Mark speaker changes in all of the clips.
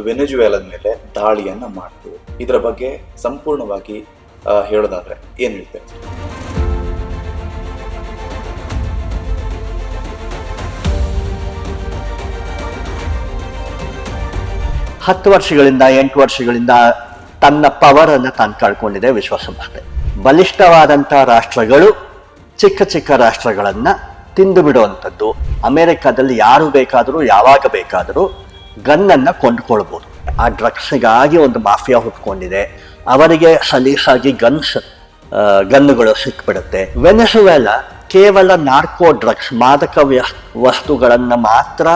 Speaker 1: ವೆನೆಜುವೆಲದ ಮೇಲೆ ದಾಳಿಯನ್ನ ಮಾಡ್ತು ಇದರ ಬಗ್ಗೆ ಸಂಪೂರ್ಣವಾಗಿ ಹೇಳೋದಾದ್ರೆ ಏನ್ ಹೇಳ್ತೇವೆ
Speaker 2: ಹತ್ತು ವರ್ಷಗಳಿಂದ, ಎಂಟು ವರ್ಷಗಳಿಂದ ತನ್ನ ಪವರ್ ಅನ್ನು ತಾನು ಕಳ್ಕೊಂಡಿದೆ ವಿಶ್ವಸಂಸ್ಥೆ ಬಲಿಷ್ಠವಾದಂತಹ ರಾಷ್ಟ್ರಗಳು ಚಿಕ್ಕ ಚಿಕ್ಕ ರಾಷ್ಟ್ರಗಳನ್ನ ತಿಂದು ಬಿಡುವಂಥದ್ದು. ಅಮೆರಿಕದಲ್ಲಿ ಯಾರು ಬೇಕಾದರೂ, ಯಾವಾಗ ಬೇಕಾದರೂ ಗನ್ನನ್ನು ಕೊಂಡುಕೊಳ್ಬೋದು. ಆ ಡ್ರಗ್ಸ್ಗಾಗಿ ಒಂದು ಮಾಫಿಯಾ ಹುಟ್ಕೊಂಡಿದೆ. ಅವರಿಗೆ ಸಲೀಸಾಗಿ ಗನ್ಸ್ ಗನ್ನುಗಳು ಸಿಕ್ಬಿಡುತ್ತೆ. ವೆನೆಸುವೆಲ ಕೇವಲ ನಾರ್ಕೋ ಡ್ರಗ್ಸ್, ಮಾದಕ ವಸ್ತುಗಳನ್ನು ಮಾತ್ರ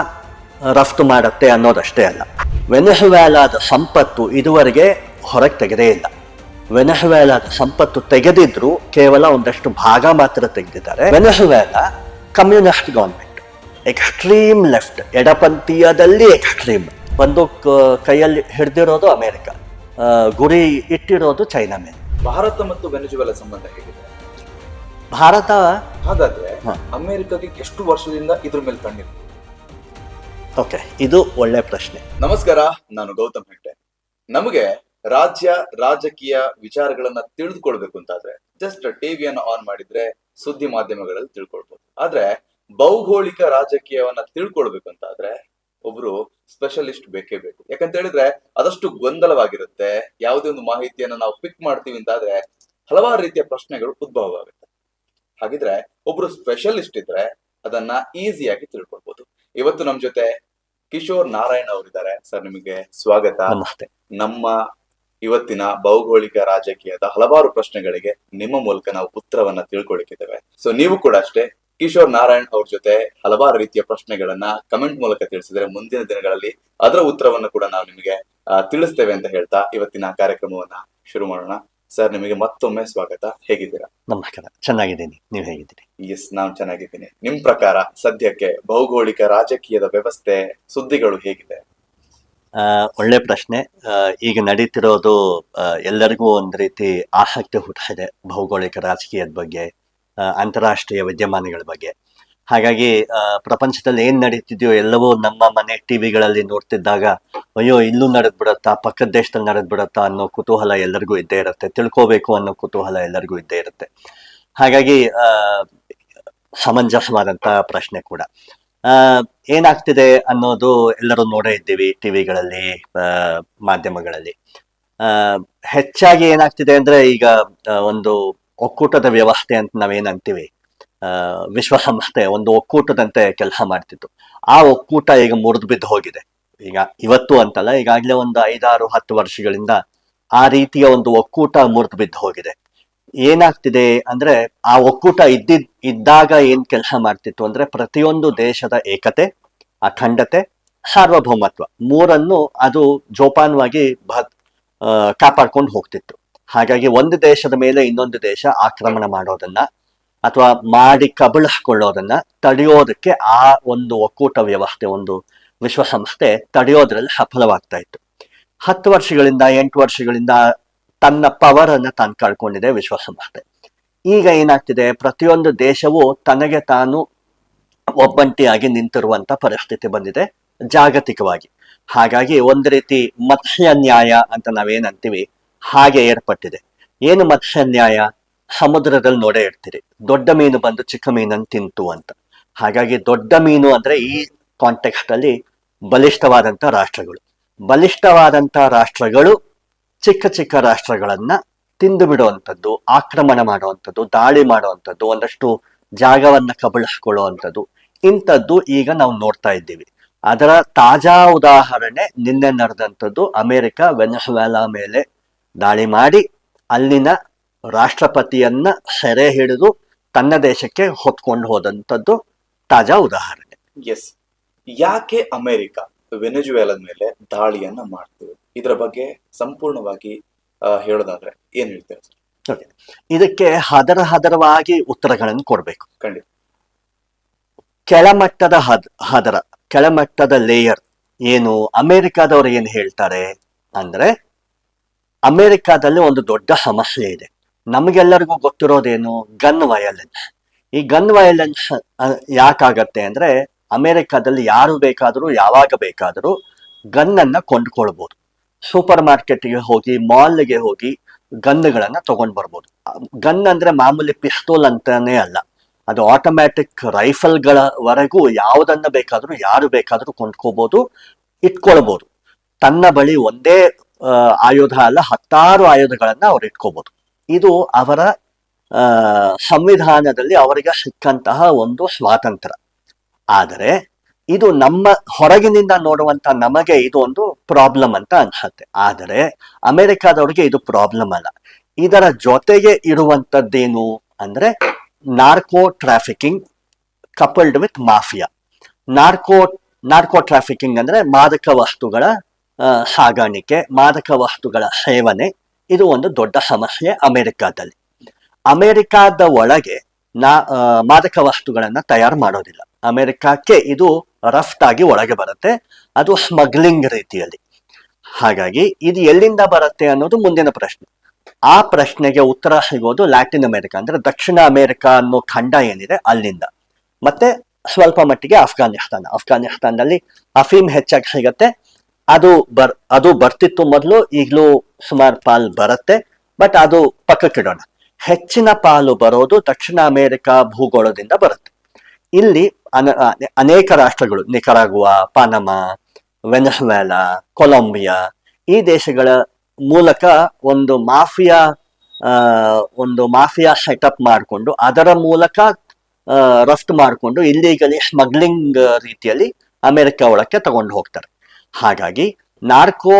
Speaker 2: ರಫ್ತು ಮಾಡುತ್ತೆ ಅನ್ನೋದಷ್ಟೇ ಅಲ್ಲ. ವೆನೆಸುವೆಲಾದ ಸಂಪತ್ತು ಇದುವರೆಗೆ ಹೊರಗೆ ತೆಗೆದೇ ಇಲ್ಲ. ವೆನೆಸುವೆಲಾದ ಸಂಪತ್ತು ತೆಗೆದಿದ್ರು ಕೇವಲ ಒಂದಷ್ಟು ಭಾಗ ಮಾತ್ರ ತೆಗೆದಿದ್ದಾರೆ. Venezuela communist government. Extreme left ಎಡಪಂಥೀಯದಲ್ಲಿ extreme ಒಂದು ಕೈಯಲ್ಲಿ ಹಿಡಿದಿರೋದು ಅಮೆರಿಕ. ಗುರಿ ಇಟ್ಟಿರೋದು ಚೈನಾ ಮೇಲೆ.
Speaker 1: ಭಾರತ ಮತ್ತು ವೆನೆಜುವೆಲಾ ಸಂಬಂಧ ಹೇಗಿದೆ?
Speaker 2: ಭಾರತ
Speaker 1: ಹಾಗಾದ್ರೆ
Speaker 2: ಅಮೆರಿಕಾಗೆ
Speaker 1: ಅಮೆರಿಕಗೆ ಎಷ್ಟು ವರ್ಷದಿಂದ ಇದ್ರ ಮೇಲೆ ಕಣ್ಣಿದೆ
Speaker 2: ಓಕೆ ಇದು ಒಳ್ಳೆ ಪ್ರಶ್ನೆ.
Speaker 1: ನಮಸ್ಕಾರ ನಾನು ಗೌತಮ್ ಹೆಗ್ಡೆ. ನಮಗೆ ರಾಜ್ಯ ರಾಜಕೀಯ ವಿಚಾರಗಳನ್ನ ತಿಳಿದುಕೊಳ್ಬೇಕು ಅಂತಾದ್ರೆ ಜಸ್ಟ್ ಟಿವಿಯನ್ನು ಆನ್ ಮಾಡಿದ್ರೆ ಸುದ್ದಿ ಮಾಧ್ಯಮಗಳಲ್ಲಿ ತಿಳ್ಕೊಳ್ಬಹುದು ಆದ್ರೆ ಭೌಗೋಳಿಕ ರಾಜಕೀಯವನ್ನ ತಿಳ್ಕೊಳ್ಬೇಕು ಒಬ್ರು ಸ್ಪೆಷಲಿಸ್ಟ್ ಬೇಕೇ ಬೇಕು. ಯಾಕಂತ ಹೇಳಿದ್ರೆ ಅದಷ್ಟು ಗೊಂದಲವಾಗಿರುತ್ತೆ. ಯಾವುದೇ ಒಂದು ಮಾಹಿತಿಯನ್ನ ನಾವು ಪಿಕ್ ಮಾಡ್ತೀವಿ ಅಂತಾದ್ರೆ ಹಲವಾರು ರೀತಿಯ ಪ್ರಶ್ನೆಗಳು ಉದ್ಭವ ಆಗುತ್ತೆ. ಹಾಗಿದ್ರೆ ಒಬ್ರು ಸ್ಪೆಷಲಿಸ್ಟ್ ಇದ್ರೆ ಅದನ್ನ ಈಸಿಯಾಗಿ ತಿಳ್ಕೊಳ್ಬಹುದು ಇವತ್ತು ನಮ್ ಜೊತೆ ಕಿಶೋರ್ ನಾರಾಯಣ್ ಅವರಿದ್ದಾರೆ. ಸರ್ ನಿಮಗೆ ಸ್ವಾಗತ.
Speaker 2: ನಮಸ್ತೆ.
Speaker 1: ನಮ್ಮ ಇವತ್ತಿನ ಭೌಗೋಳಿಕ ರಾಜಕೀಯದ ಹಲವಾರು ಪ್ರಶ್ನೆಗಳಿಗೆ ನಿಮ್ಮ ಮೂಲಕ ನಾವು ಉತ್ತರವನ್ನ ತಿಳ್ಕೊಳ್ಳಿಕ್ಕಿದ್ದೇವೆ ಸೊ ನೀವು ಕೂಡ ಅಷ್ಟೇ ಕಿಶೋರ್ ನಾರಾಯಣ್ ಅವ್ರ ಜೊತೆ ಹಲವಾರು ರೀತಿಯ ಪ್ರಶ್ನೆಗಳನ್ನ ಕಮೆಂಟ್ ಮೂಲಕ ತಿಳಿಸಿದ್ರೆ ಮುಂದಿನ ದಿನಗಳಲ್ಲಿ ಅದರ ಉತ್ತರವನ್ನು ಕೂಡ ನಾವು ನಿಮಗೆ ತಿಳಿಸ್ತೇವೆ ಅಂತ ಹೇಳ್ತಾ ಇವತ್ತಿನ ಕಾರ್ಯಕ್ರಮವನ್ನ ಶುರು ಮಾಡೋಣ. ಸರ್ ನಿಮಗೆ ಮತ್ತೊಮ್ಮೆ ಸ್ವಾಗತ. ಹೇಗಿದ್ದೀರಾ?
Speaker 2: ನಮಸ್ಕಾರ. ಚೆನ್ನಾಗಿದ್ದೀನಿ. ನೀವು ಹೇಗಿದ್ದೀರಿ?
Speaker 1: ಎಸ್ ನಾನು ಚೆನ್ನಾಗಿದ್ದೀನಿ. ನಿಮ್ ಪ್ರಕಾರ ಸದ್ಯಕ್ಕೆ ಭೌಗೋಳಿಕ ರಾಜಕೀಯದ ವ್ಯವಸ್ಥೆ ಸುದ್ದಿಗಳು ಹೇಗಿದೆ?
Speaker 2: ಒಳ್ಳೆ ಪ್ರಶ್ನೆ. ಈಗ ನಡೀತಿರೋದು ಎಲ್ಲರಿಗೂ ಒಂದು ರೀತಿ ಆಸಕ್ತಿ ಹುಟ್ಟಿದೆ ಭೌಗೋಳಿಕ ರಾಜಕೀಯದ ಬಗ್ಗೆ. ಅಂತಾರಾಷ್ಟ್ರೀಯ ವಿದ್ಯಮಾನಗಳ ಬಗ್ಗೆ. ಹಾಗಾಗಿ ಪ್ರಪಂಚದಲ್ಲಿ ಏನ್ ನಡೀತಿದೆಯೋ ಎಲ್ಲವೂ ನಮ್ಮ ಮನೆ ಟಿವಿಗಳಲ್ಲಿ ನೋಡ್ತಿದ್ದಾಗ, ಅಯ್ಯೋ, ಇಲ್ಲೂ ನಡೆದ್ ಬಿಡತ್ತಾ ಪಕ್ಕದ ದೇಶದಲ್ಲಿ ನಡೆದ್ ಬಿಡತ್ತಾ ಅನ್ನೋ ಕುತೂಹಲ ಎಲ್ಲರಿಗೂ ಇದ್ದೇ ಇರುತ್ತೆ. ತಿಳ್ಕೋಬೇಕು ಅನ್ನೋ ಕುತೂಹಲ ಎಲ್ಲರಿಗೂ ಇದ್ದೇ ಇರುತ್ತೆ. ಹಾಗಾಗಿ ಸಮಂಜಸವಾದಂಥ ಪ್ರಶ್ನೆ ಕೂಡ. ಏನಾಗ್ತಿದೆ ಅನ್ನೋದು ಎಲ್ಲರೂ ನೋಡೇ ಇದ್ದೀವಿ ಟಿವಿಗಳಲ್ಲಿ ಮಾಧ್ಯಮಗಳಲ್ಲಿ. ಹೆಚ್ಚಾಗಿ ಏನಾಗ್ತಿದೆ ಅಂದ್ರೆ ಈಗ ಒಂದು ಒಕ್ಕೂಟದ ವ್ಯವಸ್ಥೆ ಅಂತ ನಾವೇನಂತೀವಿ ವಿಶ್ವಸಂಸ್ಥೆ ಒಂದು ಒಕ್ಕೂಟದಂತೆ ಕೆಲಸ ಮಾಡ್ತಿತ್ತು. ಆ ಒಕ್ಕೂಟ ಈಗ ಮುರಿದು ಬಿದ್ದು ಹೋಗಿದೆ. ಈಗ ಇವತ್ತು ಅಂತಲ್ಲ, ಈಗಾಗಲೇ ಒಂದು ಐದಾರು ಹತ್ತು ವರ್ಷಗಳಿಂದ ಆ ರೀತಿಯ ಒಂದು ಒಕ್ಕೂಟ ಮುರಿದು ಬಿದ್ದು ಹೋಗಿದೆ. ಏನಾಗ್ತಿದೆ ಅಂದ್ರೆ, ಆ ಒಕ್ಕೂಟ ಇದ್ದಿದ್ ಇದ್ದಾಗ ಏನ್ ಕೆಲಸ ಮಾಡ್ತಿತ್ತು ಅಂದ್ರೆ, ಪ್ರತಿಯೊಂದು ದೇಶದ ಏಕತೆ, ಅಖಂಡತೆ, ಸಾರ್ವಭೌಮತ್ವ ಮೂರನ್ನು ಅದು ಜೋಪಾನವಾಗಿ ಭ ಕಾಪಾಡ್ಕೊಂಡು ಹೋಗ್ತಿತ್ತು. ಹಾಗಾಗಿ ಒಂದು ದೇಶದ ಮೇಲೆ ಇನ್ನೊಂದು ದೇಶ ಆಕ್ರಮಣ ಮಾಡೋದನ್ನ ಅಥವಾ ಮಾಡಿ ಕಬಳಿಸ್ಕೊಳ್ಳೋದನ್ನ ತಡೆಯೋದಕ್ಕೆ ಆ ಒಂದು ಒಕ್ಕೂಟ ವ್ಯವಸ್ಥೆ, ಒಂದು ವಿಶ್ವಸಂಸ್ಥೆ ತಡೆಯೋದ್ರಲ್ಲಿ ಸಫಲವಾಗ್ತಾ ಇತ್ತು. ಹತ್ತು ವರ್ಷಗಳಿಂದ, ಎಂಟು ವರ್ಷಗಳಿಂದ ತನ್ನ ಪವರ್ ಅನ್ನ ತಾನು ಕಳ್ಕೊಂಡಿದೆ ವಿಶ್ವಸಂಸ್ಥೆ. ಈಗ ಏನಾಗ್ತಿದೆ, ಪ್ರತಿಯೊಂದು ದೇಶವು ತನಗೆ ತಾನು ಒಬ್ಬಂಟಿಯಾಗಿ ನಿಂತಿರುವಂತ ಪರಿಸ್ಥಿತಿ ಬಂದಿದೆ, ಜಾಗತಿಕವಾಗಿ. ಹಾಗಾಗಿ ಒಂದು ರೀತಿ ಮತ್ಸ್ಯ ನ್ಯಾಯ ಅಂತ ನಾವೇನಂತೀವಿ ಹಾಗೆ ಏರ್ಪಟ್ಟಿದೆ. ಏನು ಮತ್ಸ್ಯ ನ್ಯಾಯ ಸಮುದ್ರದಲ್ಲಿ ನೋಡೇ ಇರ್ತೀರಿ. ದೊಡ್ಡ ಮೀನು ಬಂದು ಚಿಕ್ಕ ಮೀನನ್ನು ತಿಂತು ಅಂತ. ಹಾಗಾಗಿ ದೊಡ್ಡ ಮೀನು ಅಂದ್ರೆ ಈ ಕಾಂಟೆಕ್ಸ್ಟ್ ಅಲ್ಲಿ ಬಲಿಷ್ಠವಾದಂಥ ರಾಷ್ಟ್ರಗಳು. ಬಲಿಷ್ಠವಾದಂಥ ರಾಷ್ಟ್ರಗಳು ಚಿಕ್ಕ ಚಿಕ್ಕ ರಾಷ್ಟ್ರಗಳನ್ನ ತಿಂದು ಬಿಡುವಂಥದ್ದು, ಆಕ್ರಮಣ ಮಾಡುವಂಥದ್ದು, ದಾಳಿ ಮಾಡುವಂಥದ್ದು, ಒಂದಷ್ಟು ಜಾಗವನ್ನ ಕಬಳಿಸ್ಕೊಳ್ಳುವಂಥದ್ದು, ಇಂಥದ್ದು ಈಗ ನಾವು ನೋಡ್ತಾ ಇದ್ದೀವಿ. ಅದರ ತಾಜಾ ಉದಾಹರಣೆ ನಿನ್ನೆ ನಡೆದಂಥದ್ದು ಅಮೆರಿಕ, ವೆನಸುವೆಲಾ ಮೇಲೆ ದಾಳಿ ಮಾಡಿ ಅಲ್ಲಿನ ರಾಷ್ಟ್ರಪತಿಯನ್ನ ಸೆರೆ ಹಿಡಿದು ತನ್ನ ದೇಶಕ್ಕೆ ಹೊತ್ಕೊಂಡು ಹೋದಂಥದ್ದು ತಾಜಾ ಉದಾಹರಣೆ.
Speaker 1: ಎಸ್ ಯಾಕೆ ಅಮೆರಿಕ ವೆನೆಜುವೆಲದ ಮೇಲೆ ದಾಳಿಯನ್ನ ಮಾಡ್ತು ಇದರ ಬಗ್ಗೆ ಸಂಪೂರ್ಣವಾಗಿ ಹೇಳೋದಾದ್ರೆ ಏನ್ ಹೇಳ್ತೇವೆ ಸರ್?
Speaker 2: ಇದಕ್ಕೆ ಹದರ ಹದರವಾಗಿ ಉತ್ತರಗಳನ್ನು ಕೊಡಬೇಕು.
Speaker 1: ಖಂಡಿತ.
Speaker 2: ಕೆಳಮಟ್ಟದ ಹದ್ ಹದರ ಕೆಳಮಟ್ಟದ ಲೇಯರ್ ಏನು ಅಮೆರಿಕಾದವರು ಏನ್ ಹೇಳ್ತಾರೆ ಅಂದ್ರೆ ಅಮೆರಿಕಾದಲ್ಲಿ ಒಂದು ದೊಡ್ಡ ಸಮಸ್ಯೆ ಇದೆ. ನಮಗೆಲ್ಲರಿಗೂ ಗೊತ್ತಿರೋದೇನು? Gun violence. ಈ ಗನ್ ವಯಲೆನ್ಸ್ ಯಾಕಾಗತ್ತೆ ಅಂದ್ರೆ ಅಮೆರಿಕಾದಲ್ಲಿ ಯಾರು ಬೇಕಾದರೂ, ಯಾವಾಗ ಬೇಕಾದರೂ ಗನ್ನನ್ನ ಕೊಂಡ್ಕೊಳ್ಬೋದು. ಸೂಪರ್ ಮಾರ್ಕೆಟ್ಗೆ ಹೋಗಿ, ಮಾಲ್ಗೆ ಹೋಗಿ ಗನ್ಗಳನ್ನ ತಗೊಂಡ್ ಬರ್ಬೋದು. ಗನ್ ಅಂದ್ರೆ ಮಾಮೂಲಿ ಪಿಸ್ತೂಲ್ ಅಂತಾನೆ ಅಲ್ಲ. ಅದು ಆಟೋಮ್ಯಾಟಿಕ್ ರೈಫಲ್ಗಳವರೆಗೂ ಯಾವುದನ್ನ ಬೇಕಾದರೂ, ಯಾರು ಬೇಕಾದರೂ ಕೊಂಡ್ಕೋಬಹುದು ಇಟ್ಕೊಳ್ಬೋದು. ತನ್ನ ಬಳಿ ಒಂದೇ ಆಯುಧ ಅಲ್ಲ, ಹತ್ತಾರು ಆಯುಧಗಳನ್ನ ಅವ್ರು ಇಟ್ಕೋಬಹುದು ಇದು ಅವರ ಸಂವಿಧಾನದಲ್ಲಿ ಅವರಿಗೆ ಸಿಕ್ಕಂತಹ ಒಂದು ಸ್ವಾತಂತ್ರ್ಯ. ಆದರೆ, ಇದು ನಮ್ಮ ಹೊರಗಿನಿಂದ ನೋಡುವಂತ ನಮಗೆ ಇದು ಒಂದು ಪ್ರಾಬ್ಲಮ್ ಅಂತ ಅನ್ಸತ್ತೆ. ಆದರೆ, ಅಮೆರಿಕಾದವ್ರಿಗೆ ಇದು ಪ್ರಾಬ್ಲಮ್ ಅಲ್ಲ. ಇದರ ಜೊತೆಗೆ ಇರುವಂತದ್ದೇನು ಅಂದ್ರೆ, narco trafficking coupled with mafia. Narco narco trafficking ಅಂದ್ರೆ ಮಾದಕ ವಸ್ತುಗಳ ಸಾಗಾಣಿಕೆ, ಮಾದಕ ವಸ್ತುಗಳ ಸೇವನೆ, ಇದು ಒಂದು ದೊಡ್ಡ ಸಮಸ್ಯೆ ಅಮೆರಿಕಾದಲ್ಲಿ. ಅಮೆರಿಕಾದ ಒಳಗೆ ನಾ ಮಾದಕ ವಸ್ತುಗಳನ್ನ ತಯಾರು ಮಾಡೋದಿಲ್ಲ. ಅಮೆರಿಕಕ್ಕೆ ಇದು ರಫ್ತಾಗಿ ಒಳಗೆ ಬರುತ್ತೆ. ಅದು ಸ್ಮಗ್ಲಿಂಗ್ ರೀತಿಯಲ್ಲಿ. ಹಾಗಾಗಿ ಇದು ಎಲ್ಲಿಂದ ಬರುತ್ತೆ ಅನ್ನೋದು ಮುಂದಿನ ಪ್ರಶ್ನೆ. ಆ ಪ್ರಶ್ನೆಗೆ ಉತ್ತರ ಸಿಗೋದು ಲ್ಯಾಟಿನ್ ಅಮೆರಿಕ, ಅಂದ್ರೆ ದಕ್ಷಿಣ ಅಮೆರಿಕ ಅನ್ನೋ ಖಂಡ ಏನಿದೆ ಅಲ್ಲಿಂದ. ಮತ್ತೆ ಸ್ವಲ್ಪ ಮಟ್ಟಿಗೆ ಅಫ್ಘಾನಿಸ್ತಾನ ಅಫ್ಘಾನಿಸ್ತಾನದಲ್ಲಿ ಅಫೀಮ್ ಹೆಚ್ಚಾಗಿ ಸಿಗತ್ತೆ. ಅದು ಬರ್, ಅದು ಬರ್ತಿತ್ತು ಮೊದಲು, ಈಗಲೂ ಸುಮಾರು ಪಾಲ್ ಬರುತ್ತೆ, ಬಟ್ ಅದು ಪಕ್ಕಕ್ಕಿಡೋಣ. ಹೆಚ್ಚಿನ ಪಾಲು ಬರೋದು ದಕ್ಷಿಣ ಅಮೆರಿಕ ಭೂಗೋಳದಿಂದ ಬರುತ್ತೆ. ಇಲ್ಲಿ ಅನ- ಅನೇಕ ರಾಷ್ಟ್ರಗಳು, ನಿಕರಾಗುವ, ಪಾನಮಾ, ವೆನಸ್ವೆಲಾ, ಕೊಲಂಬಿಯಾ, ಈ ದೇಶಗಳ ಮೂಲಕ ಒಂದು ಮಾಫಿಯಾ ಒಂದು ಮಾಫಿಯಾ ಸೆಟಪ್ ಮಾಡಿಕೊಂಡು, ಅದರ ಮೂಲಕ ರಫ್ತು ಮಾಡಿಕೊಂಡು, ಇಲ್ಲಿಗಲಿ ಸ್ಮಗ್ಲಿಂಗ್ ರೀತಿಯಲ್ಲಿ ಅಮೆರಿಕ ಒಳಕ್ಕೆ ತಗೊಂಡು ಹೋಗ್ತಾರೆ. ಹಾಗಾಗಿ ನಾರ್ಕೋ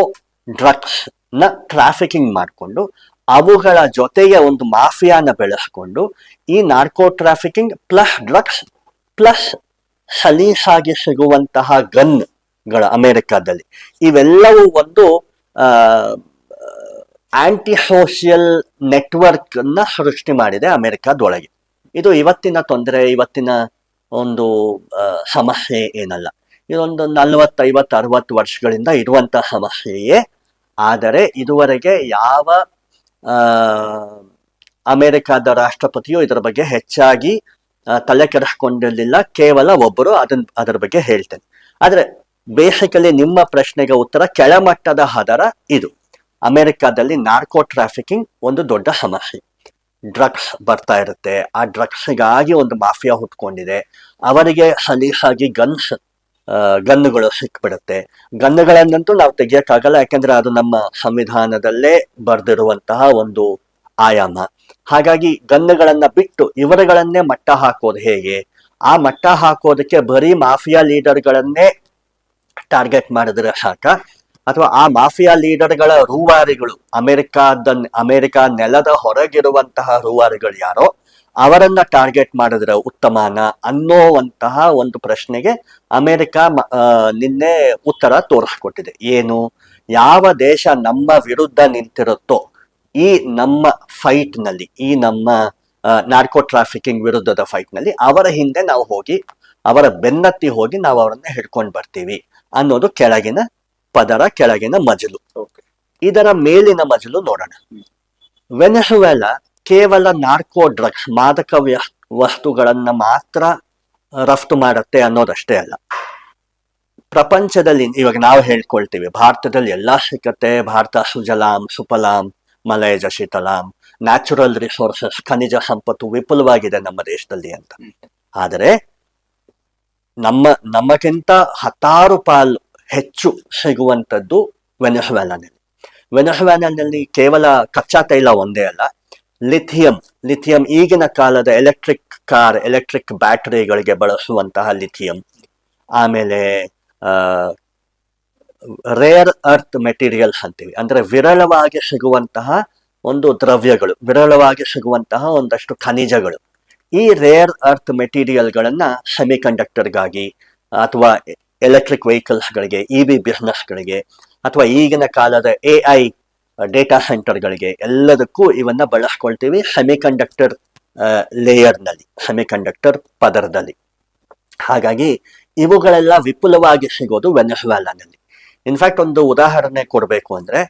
Speaker 2: ಡ್ರಗ್ಸ್ನ ಟ್ರಾಫಿಕಿಂಗ್ ಮಾಡಿಕೊಂಡು ಅವುಗಳ ಜೊತೆಗೆ ಒಂದು ಮಾಫಿಯಾನ ಬೆಳೆಸ್ಕೊಂಡು ಈ narco trafficking plus drugs plus ಸಲೀಸಾಗಿ ಸಿಗುವಂತಹ ಗನ್ಗಳ ಅಮೆರಿಕಾದಲ್ಲಿ ಇವೆಲ್ಲವೂ ಒಂದು ಆಂಟಿ ಸೋಷಿಯಲ್ ನೆಟ್ವರ್ಕ್ನ ಸೃಷ್ಟಿ ಮಾಡಿದೆ ಅಮೆರಿಕಾದೊಳಗೆ. ಇದು ಇವತ್ತಿನ ತೊಂದರೆ, ಇವತ್ತಿನ ಒಂದು ಸಮಸ್ಯೆ ಏನಲ್ಲ. ಇದೊಂದು ನಲ್ವತ್ತೈವತ್ತು, ಅರವತ್ತು ವರ್ಷಗಳಿಂದ ಇರುವಂತಹ ಮಹಿಳೆಯೇ ಆದರೆ ಇದುವರೆಗೆ ಯಾವ ಅಮೇರಿಕಾದ ರಾಷ್ಟ್ರಪತಿಯು ಇದರ ಬಗ್ಗೆ ಹೆಚ್ಚಾಗಿ ತಲೆ ಕೆಡಿಸ್ಕೊಂಡಿರಲಿಲ್ಲ. ಕೇವಲ ಒಬ್ಬರು ಅದನ್, ಅದರ ಬಗ್ಗೆ ಹೇಳ್ತೇನೆ. ಆದರೆ ಬೇಸಿಕಲಿ ನಿಮ್ಮ ಪ್ರಶ್ನೆಗೆ ಉತ್ತರ ಕೆಳಮಟ್ಟದ ಹದರ ಇದು. ಅಮೆರಿಕಾದಲ್ಲಿ ನಾರ್ಕೋ ಟ್ರಾಫಿಕಿಂಗ್ ಒಂದು ದೊಡ್ಡ ಸಮಸ್ಯೆ ಡ್ರಗ್ಸ್ ಬರ್ತಾ ಇರುತ್ತೆ. ಆ ಡ್ರಗ್ಸ್ಗಾಗಿ ಒಂದು ಮಾಫಿಯಾ ಹುಟ್ಕೊಂಡಿದೆ. ಅವರಿಗೆ ಸಲೀಸಾಗಿ ಗನ್ಸ್ ಗನ್ನುಗಳು ಸಿಕ್ಬಿಡುತ್ತೆ. ಗನ್ನುಗಳನ್ನಂತೂ ನಾವು ತೆಗಿಯಕ್ಕಾಗಲ್ಲ, ಯಾಕಂದ್ರೆ ಅದು ನಮ್ಮ ಸಂವಿಧಾನದಲ್ಲೇ ಬರೆದಿರುವಂತಹ ಒಂದು ಆಯಾಮ. ಹಾಗಾಗಿ ಗನ್ನುಗಳನ್ನ ಬಿಟ್ಟು ಇವರುಗಳನ್ನೇ ಮಟ್ಟ ಹಾಕೋದು ಹೇಗೆ? ಆ ಮಟ್ಟ ಹಾಕೋದಕ್ಕೆ ಬರೀ ಮಾಫಿಯಾ ಲೀಡರ್ಗಳನ್ನೇ ಟಾರ್ಗೆಟ್ ಮಾಡಿದ್ರೆ ಸಾಕ? ಅಥವಾ ಆ ಮಾಫಿಯಾ ಲೀಡರ್ಗಳ ರೂವಾರಿಗಳು ಅಮೆರಿಕಾದ ಅಮೆರಿಕ ನೆಲದ ಹೊರಗಿರುವಂತಹ ರೂವಾರಿಗಳು ಯಾರೋ ಅವರನ್ನ ಟಾರ್ಗೆಟ್ ಮಾಡಿದ್ರೆ ಉತ್ತಮನ ಅನ್ನೋವಂತಹ ಒಂದು ಪ್ರಶ್ನೆಗೆ ಅಮೆರಿಕ ನಿನ್ನೆ ಉತ್ತರ ತೋರಿಸ್ಕೊಟ್ಟಿದೆ. ಏನು? ಯಾವ ದೇಶ ನಮ್ಮ ವಿರುದ್ಧ ನಿಂತಿರುತ್ತೋ ಈ ನಮ್ಮ ಫೈಟ್ನಲ್ಲಿ ಈ ನಮ್ಮ ನಾರ್ಕೋ ಟ್ರಾಫಿಕಿಂಗ್ ವಿರುದ್ಧದ ಫೈಟ್ನಲ್ಲಿ ಅವರ ಹಿಂದೆ ನಾವು ಹೋಗಿ ಅವರ ಬೆನ್ನತ್ತಿ ಹೋಗಿ ನಾವು ಅವರನ್ನ ಹಿಡ್ಕೊಂಡು ಬರ್ತೀವಿ ಅನ್ನೋದು ಕೆಳಗಿನ ಪದರ ಕೆಳಗಿನ ಮಜಲು.
Speaker 1: ಓಕೆ
Speaker 2: ಇದರ ಮೇಲಿನ ಮಜಲು ನೋಡೋಣ. ವೆನೆಸುವೆಲಾ ಕೇವಲ ನಾರ್ಕೋ ಡ್ರಗ್ಸ್, ಮಾದಕ ವಸ್ತುಗಳನ್ನು ಮಾತ್ರ ರಫ್ತು ಮಾಡುತ್ತೆ ಅನ್ನೋದಷ್ಟೇ ಅಲ್ಲ. ಪ್ರಪಂಚದಲ್ಲಿ ಇವಾಗ ನಾವು ಹೇಳ್ಕೊಳ್ತೀವಿ, ಭಾರತದಲ್ಲಿ ಎಲ್ಲ ಸಿಕ್ಕತ್ತೆ. ಭಾರತ ಸುಜಲಾಂ ಸುಫಲಾಂ ಮಲಯಜ ಶೀತಲಾಂ ನ್ಯಾಚುರಲ್ ರಿಸೋರ್ಸಸ್ ಖನಿಜ ಸಂಪತ್ತು ವಿಪುಲವಾಗಿದೆ ನಮ್ಮ ದೇಶದಲ್ಲಿ ಅಂತ. ಆದರೆ ನಮ್ಮ, ನಮಗಿಂತ ಹತ್ತಾರು ಪಾಲು ಹೆಚ್ಚು ಸಿಗುವಂಥದ್ದು ವೆನೆಸುವೆಲಾನಲ್ಲಿ. ವೆನೆಸುವೆಲಾನಲ್ಲಿ ಕೇವಲ ಕಚ್ಚಾ ತೈಲ ಒಂದೇ ಅಲ್ಲ ಲಿಥಿಯಂ. ಲಿಥಿಯಂ ಈಗಿನ ಕಾಲದ ಎಲೆಕ್ಟ್ರಿಕ್ ಕಾರ್, ಎಲೆಕ್ಟ್ರಿಕ್ ಬ್ಯಾಟರಿಗಳಿಗೆ ಬಳಸುವಂತಹ ಲಿಥಿಯಂ. ಆಮೇಲೆ ರೇರ್ ಅರ್ತ್ ಮೆಟೀರಿಯಲ್ಸ್ ಅಂತೀವಿ. ಅಂದ್ರೆ ವಿರಳವಾಗಿ ಸಿಗುವಂತಹ ಒಂದು ದ್ರವ್ಯಗಳು, ವಿರಳವಾಗಿ ಸಿಗುವಂತಹ ಒಂದಷ್ಟು ಖನಿಜಗಳು. ಈ ರೇರ್ ಅರ್ತ್ ಮೆಟೀರಿಯಲ್ಗಳನ್ನ ಸೆಮಿಕಂಡಕ್ಟರ್ಗಾಗಿ ಅಥವಾ ಎಲೆಕ್ಟ್ರಿಕ್ ವೆಹಿಕಲ್ಸ್ಗಳಿಗೆ, ಇ ಬಿ ಬಿಸ್ನೆಸ್ಗಳಿಗೆ ಅಥವಾ ಈಗಿನ ಕಾಲದ ಎ ಐ ಡೇಟಾ ಸೆಂಟರ್ಗಳಿಗೆ ಎಲ್ಲದಕ್ಕೂ ಇವನ್ನ ಬಳಸ್ಕೊಳ್ತೀವಿ ಸೆಮಿಕಂಡಕ್ಟರ್ ಲೇಯರ್ನಲ್ಲಿ ಸೆಮಿಕಂಡಕ್ಟರ್ ಪದರದಲ್ಲಿ. ಹಾಗಾಗಿ ಇವುಗಳೆಲ್ಲ ವಿಪುಲವಾಗಿ ಸಿಗೋದು ವೆನೆಸುವೆಲಾನಲ್ಲಿ ಇನ್ಫ್ಯಾಕ್ಟ್ ಒಂದು ಉದಾಹರಣೆ ಕೊಡಬೇಕು ಅಂದ್ರೆ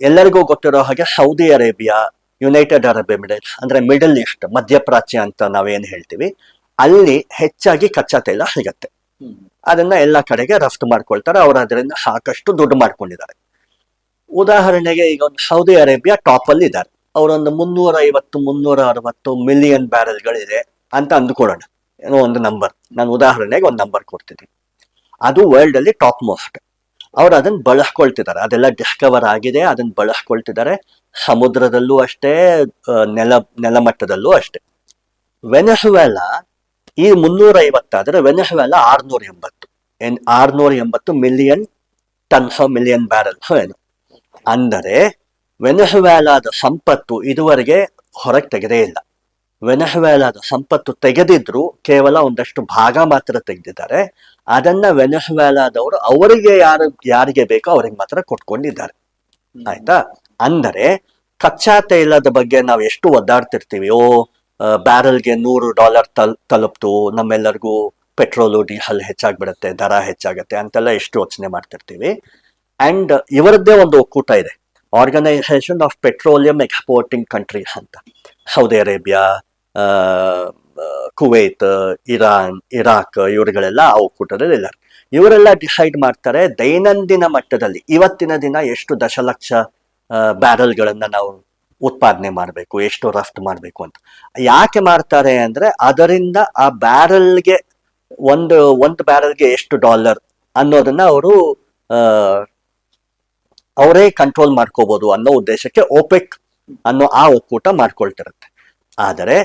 Speaker 2: ಎಲ್ಲರಿಗೂ ಗೊತ್ತಿರೋ ಹಾಗೆ Saudi Arabia United Arab Emirates ಅಂದರೆ ಮಿಡಲ್ ಈಸ್ಟ್ ಮಧ್ಯಪ್ರಾಚ್ಯ ಅಂತ ನಾವೇನು ಹೇಳ್ತೀವಿ ಅಲ್ಲಿ ಹೆಚ್ಚಾಗಿ ಕಚ್ಚಾ ತೈಲ ಸಿಗತ್ತೆ ಅದನ್ನ ಎಲ್ಲ ಕಡೆಗೆ ರಫ್ತು ಮಾಡ್ಕೊಳ್ತಾರೆ ಅವರು ಅದರಿಂದ ಸಾಕಷ್ಟು ದುಡ್ಡು ಮಾಡ್ಕೊಂಡಿದ್ದಾರೆ. ಉದಾಹರಣೆಗೆ ಈಗ ಒಂದು ಸೌದಿ ಅರೇಬಿಯಾ ಟಾಪ್ ಅಲ್ಲಿ ಇದ್ದಾರೆ. ಅವರೊಂದು ಮುನ್ನೂರ ಐವತ್ತು ಮುನ್ನೂರ ಅರವತ್ತು ಮಿಲಿಯನ್ ಬ್ಯಾರಲ್ಗಳಿದೆ ಅಂತ ಅಂದ್ಕೊಳ್ಳೋಣ. ಏನೋ ಒಂದು ನಂಬರ್ ನಾನು ಉದಾಹರಣೆಗೆ ಒಂದು ನಂಬರ್ ಕೊಡ್ತೀನಿ. ಅದು ವರ್ಲ್ಡ್ ಅಲ್ಲಿ ಟಾಪ್ ಮೋಸ್ಟ್ ಅವ್ರು ಅದನ್ನ ಬಳಸ್ಕೊಳ್ತಿದ್ದಾರೆ. ಅದೆಲ್ಲ ಡಿಸ್ಕವರ್ ಆಗಿದೆ, ಅದನ್ನ ಬಳಸ್ಕೊಳ್ತಿದ್ದಾರೆ. ಸಮುದ್ರದಲ್ಲೂ ಅಷ್ಟೇ ನೆಲ, ನೆಲಮಟ್ಟದಲ್ಲೂ ಅಷ್ಟೇ. ವೆನೆಸುವೆಲಾ ಈ ಮುನ್ನೂರ ಐವತ್ತಾದ್ರೆ ವೆನೆಸುವೆಲಾ ಆರ್ನೂರ ಎಂಬತ್ತು. ಏನ್, ಆರ್ನೂರ ಎಂಬತ್ತು ಮಿಲಿಯನ್ ಟನ್ಸ್ ಮಿಲಿಯನ್ ಬ್ಯಾರಲ್ಸ್ ಏನು? ಅಂದರೆ ವೆನಹವ್ಯಾಲಾದ ಸಂಪತ್ತು ಇದುವರೆಗೆ ಹೊರಗೆ ತೆಗೆದೇ ಇಲ್ಲ. ವೆನಹವ್ಯಾಲಾದ ಸಂಪತ್ತು ತೆಗೆದಿದ್ರು ಕೇವಲ ಒಂದಷ್ಟು ಭಾಗ ಮಾತ್ರ ತೆಗೆದಿದ್ದಾರೆ. ಅದನ್ನ ವೆನಹವ್ಯಾಲಾದವರು ಅವರಿಗೆ ಯಾರು, ಯಾರಿಗೆ ಬೇಕೋ ಅವ್ರಿಗೆ ಮಾತ್ರ ಕೊಟ್ಕೊಂಡಿದ್ದಾರೆ. ಆಯ್ತಾ? ಅಂದರೆ ಕಚ್ಚಾ ತೈಲದ ಬಗ್ಗೆ ನಾವು ಎಷ್ಟು ಒದ್ದಾಡ್ತಿರ್ತೀವಿ? ಓ ಬ್ಯಾರಲ್ಗೆ ನೂರು ಡಾಲರ್ ತಲ್, ತಲುಪ್ತು, ನಮ್ಮೆಲ್ಲರಿಗೂ ಪೆಟ್ರೋಲು, ಡೀಸೆಲ್ ಹೆಚ್ಚಾಗ್ಬಿಡುತ್ತೆ, ದರ ಹೆಚ್ಚಾಗುತ್ತೆ ಅಂತೆಲ್ಲ ಎಷ್ಟು ಯೋಚನೆ ಮಾಡ್ತಿರ್ತೀವಿ? ಅಂಡ್ ಇವರದ್ದೇ ಒಂದು ಒಕ್ಕೂಟ ಇದೆ. Organisation of petroleum exporting countries ಅಂತ. Saudi Arabia Kuwait Iran Iraq ಇವರುಗಳೆಲ್ಲ ಆ ಒಕ್ಕೂಟದಲ್ಲಿ ಇದ್ದಾರೆ. ಇವರೆಲ್ಲ ಡಿಸೈಡ್ ಮಾಡ್ತಾರೆ ದೈನಂದಿನ ಮಟ್ಟದಲ್ಲಿ, ಇವತ್ತಿನ ದಿನ ಎಷ್ಟು ದಶಲಕ್ಷ ಬ್ಯಾರಲ್ಗಳನ್ನು ನಾವು ಉತ್ಪಾದನೆ ಮಾಡಬೇಕು, ಎಷ್ಟು ರಫ್ತು ಮಾಡಬೇಕು ಅಂತ. ಯಾಕೆ ಮಾಡ್ತಾರೆ ಅಂದ್ರೆ ಅದರಿಂದ ಆ ಬ್ಯಾರಲ್ಗೆ ಒಂದು ಒಂದು ಬ್ಯಾರಲ್ಗೆ ಎಷ್ಟು ಡಾಲರ್ ಅನ್ನೋದನ್ನ ಅವರು ಅವರೇ ಕಂಟ್ರೋಲ್ ಮಾಡ್ಕೋಬಹುದು ಅನ್ನೋ ಉದ್ದೇಶಕ್ಕೆ ಓಪೆಕ್ ಅನ್ನೋ ಆ ಒಕ್ಕೂಟ ಮಾಡ್ಕೊಳ್ತಿರುತ್ತೆ. ಆದರೆ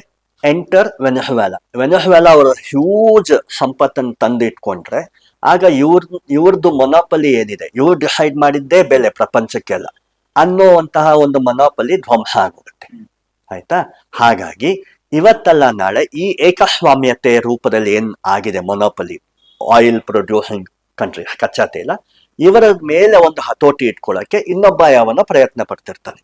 Speaker 2: ಎಂಟರ್ ವೆನೆಸುವೆಲಾ ವೆನೆಸುವೆಲಾ ಅವರು ಹ್ಯೂಜ್ ಸಂಪತ್ತನ್ನು ತಂದಿಟ್ಕೊಂಡ್ರೆ, ಆಗ ಇವ್ರ ಇವ್ರದ್ದು ಮೊನಾಪಲಿ ಏನಿದೆ? ಇವ್ರು ಡಿಸೈಡ್ ಮಾಡಿದ್ದೇ ಬೆಲೆ ಪ್ರಪಂಚಕ್ಕೆಲ್ಲ. ಅನ್ನೋವಂತಹ ಒಂದು ಮೊನಾಪಲಿ ಧ್ವಂಸ ಆಗುತ್ತೆ ಆಯ್ತಾ? ಹಾಗಾಗಿ ಇವತ್ತಲ್ಲ ನಾಳೆ ಈ ಏಕಸ್ವಾಮ್ಯತೆ ರೂಪದಲ್ಲಿ ಏನ್ ಆಗಿದೆ ಮೊನೋಪಲಿ ಆಯಿಲ್ ಪ್ರೊಡ್ಯೂಸಿಂಗ್ ಕಂಟ್ರಿ ಕಚ್ಚಾ ತೈಲ. ಇವರ ಮೇಲೆ ಒಂದು ಹತೋಟಿ ಇಟ್ಕೊಳ್ಳೋಕೆ ಇನ್ನೊಬ್ಬ ಯಾವನ ಪ್ರಯತ್ನ ಪಡ್ತಿರ್ತಾನೆ.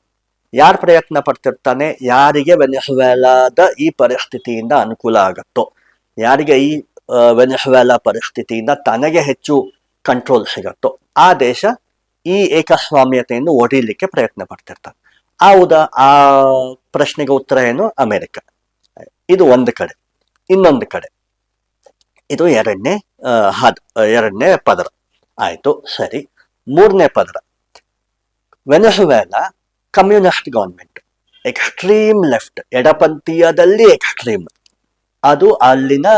Speaker 2: ಯಾರು ಪ್ರಯತ್ನ ಪಡ್ತಿರ್ತಾನೆ? ಯಾರಿಗೆ ವೆನೆಸುವೆಲಾದ ಈ ಪರಿಸ್ಥಿತಿಯಿಂದ ಅನುಕೂಲ ಆಗತ್ತೋ? ಯಾರಿಗೆ ಈ ವೆನೆಸುವೆಲಾ ಪರಿಸ್ಥಿತಿಯಿಂದ ತನಗೆ ಹೆಚ್ಚು ಕಂಟ್ರೋಲ್ ಸಿಗತ್ತೋ? ಆ ದೇಶ ಈ ಏಕಸ್ವಾಮ್ಯತೆಯನ್ನು ಒಡೀಲಿಕ್ಕೆ ಪ್ರಯತ್ನ ಪಡ್ತಿರ್ತಾನೆ. ಆ ಆ ಪ್ರಶ್ನೆಗೆ ಉತ್ತರ ಏನು? ಅಮೆರಿಕ. ಇದು ಒಂದು ಕಡೆ. ಇನ್ನೊಂದು ಕಡೆ. ಇದು ಎರಡನೇ ಹದ್ ಎರಡನೇ ಪದರ. ಆಯ್ತು, ಸರಿ. ಮೂರನೇ ಪದರ Venezuela communist government. Extreme left, ಎಡಪಂಥೀಯದಲ್ಲಿ extreme. ಅದು ಅಲ್ಲಿನ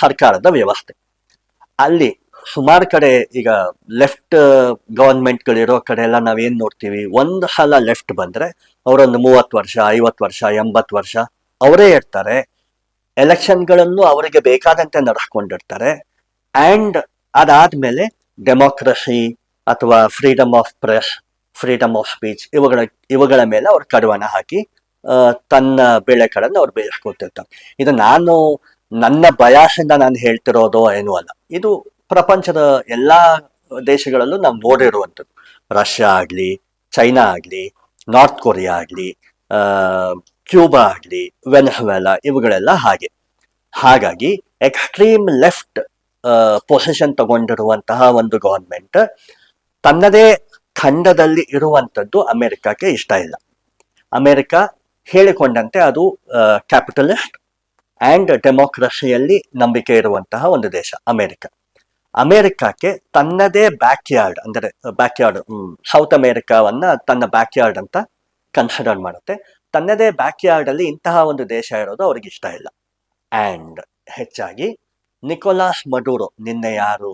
Speaker 2: ಸರ್ಕಾರದ ವ್ಯವಸ್ಥೆ. ಅಲ್ಲಿ ಸುಮಾರು ಕಡೆ ಈಗ ಲೆಫ್ಟ್ ಗೌರ್ಮೆಂಟ್ಗಳಿರೋ ಕಡೆ ಎಲ್ಲ ನಾವೇನು ನೋಡ್ತೀವಿ? ಒಂದು ಸಲ ಲೆಫ್ಟ್ ಬಂದರೆ ಅವರೊಂದು ಮೂವತ್ತು ವರ್ಷ, ಐವತ್ತು ವರ್ಷ, ಎಂಬತ್ತು ವರ್ಷ ಅವರೇ ಇರ್ತಾರೆ. ಎಲೆಕ್ಷನ್ಗಳನ್ನು ಅವರಿಗೆ ಬೇಕಾದಂತೆ ನಡೆಸ್ಕೊಂಡಿರ್ತಾರೆ. ಅಂಡ್ ಅದಾದ್ಮೇಲೆ ಡೆಮೋಕ್ರಸಿ ಅಥವಾ freedom of press freedom of speech ಇವುಗಳ ಇವುಗಳ ಮೇಲೆ ಅವ್ರು ಕಡುವನ್ನ ಹಾಕಿ ತನ್ನ ಬೆಳೆಗಳನ್ನು ಅವ್ರು ಬೇಯಿಸ್ಕೊತಿರ್ತಾರೆ ಇದು ನಾನು, ನನ್ನ ಬಯಾಸಿಂದ ನಾನು ಹೇಳ್ತಿರೋದು ಏನು ಅಲ್ಲ. ಇದು ಪ್ರಪಂಚದ ಎಲ್ಲ ದೇಶಗಳಲ್ಲೂ ನಾವು ನೋಡಿರುವಂಥದ್ದು. ರಷ್ಯಾ ಆಗಲಿ, ಚೈನಾ ಆಗಲಿ, ನಾರ್ತ್ ಕೊರಿಯಾ ಆಗಲಿ ಕ್ಯೂಬಾ ಆಗಲಿ ವೆನ್ಹವೆಲಾ ಇವುಗಳೆಲ್ಲ ಹಾಗೆ. ಹಾಗಾಗಿ ಎಕ್ಸ್ಟ್ರೀಮ್ ಲೆಫ್ಟ್ ಪೊಸಿಷನ್ ತಗೊಂಡಿರುವಂತಹ ಒಂದು ಗವರ್ಮೆಂಟ್ ತನ್ನದೇ ಖಂಡದಲ್ಲಿ ಇರುವಂಥದ್ದು ಅಮೆರಿಕಕ್ಕೆ ಇಷ್ಟ ಇಲ್ಲ. ಅಮೆರಿಕ ಹೇಳಿಕೊಂಡಂತೆ ಅದು ಕ್ಯಾಪಿಟಲಿಸ್ಟ್ ಆ್ಯಂಡ್ ಡೆಮೋಕ್ರಸಿಯಲ್ಲಿ ನಂಬಿಕೆ ಇರುವಂತಹ ಒಂದು ದೇಶ, ಅಮೆರಿಕ. ಅಮೆರಿಕಕ್ಕೆ ತನ್ನದೇ ಬ್ಯಾಕ್ ಯಾರ್ಡ್ ಅಂದರೆ ಬ್ಯಾಕ್ ಯಾರ್ಡ್ ಸೌತ್ ಅಮೆರಿಕಾವನ್ನ ತನ್ನ ಬ್ಯಾಕ್ ಯಾರ್ಡ್ ಅಂತ ಕನ್ಸಿಡರ್ ಮಾಡುತ್ತೆ. ತನ್ನದೇ ಬ್ಯಾಕ್ ಯಾರ್ಡ್ ಅಲ್ಲಿ ಇಂತಹ ಒಂದು ದೇಶ ಇರೋದು ಅವ್ರಿಗೆ ಇಷ್ಟ ಇಲ್ಲ. ಆ್ಯಂಡ್ ಹೆಚ್ಚಾಗಿ ನಿಕೋಲಾಸ್ ಮಡೂರೋ ನಿನ್ನೆ ಯಾರು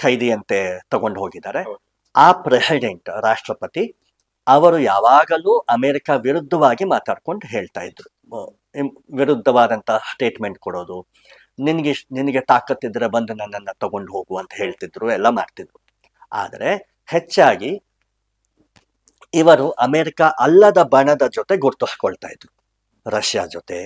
Speaker 2: ಖೈದಿಯಂತೆ ತಗೊಂಡು ಹೋಗಿದ್ದಾರೆ. ಆ ಪ್ರೆಸಿಡೆಂಟ್ ರಾಷ್ಟ್ರಪತಿ ಅವರು ಯಾವಾಗಲೂ ಅಮೆರಿಕ ವಿರುದ್ಧವಾಗಿ ಮಾತಾಡ್ಕೊಂಡು ಹೇಳ್ತಾ ಇದ್ರು. ವಿರುದ್ಧವಾದಂತಹ ಸ್ಟೇಟ್ಮೆಂಟ್ ಕೊಡೋದು ನಿನಗೆ ನಿನಗೆ ತಾಕತ್ತಿದ್ರೆ ಬಂದು ನನ್ನನ್ನು ತಗೊಂಡು ಹೋಗು ಅಂತ ಹೇಳ್ತಿದ್ರು ಎಲ್ಲ ಮಾಡ್ತಿದ್ರು. ಆದರೆ ಹೆಚ್ಚಾಗಿ ಇವರು ಅಮೆರಿಕ ಅಲ್ಲದ ಬಣದ ಜೊತೆ ಗುರ್ತಿಸ್ಕೊಳ್ತಾ ಇದ್ರು. ರಷ್ಯಾ ಜೊತೆ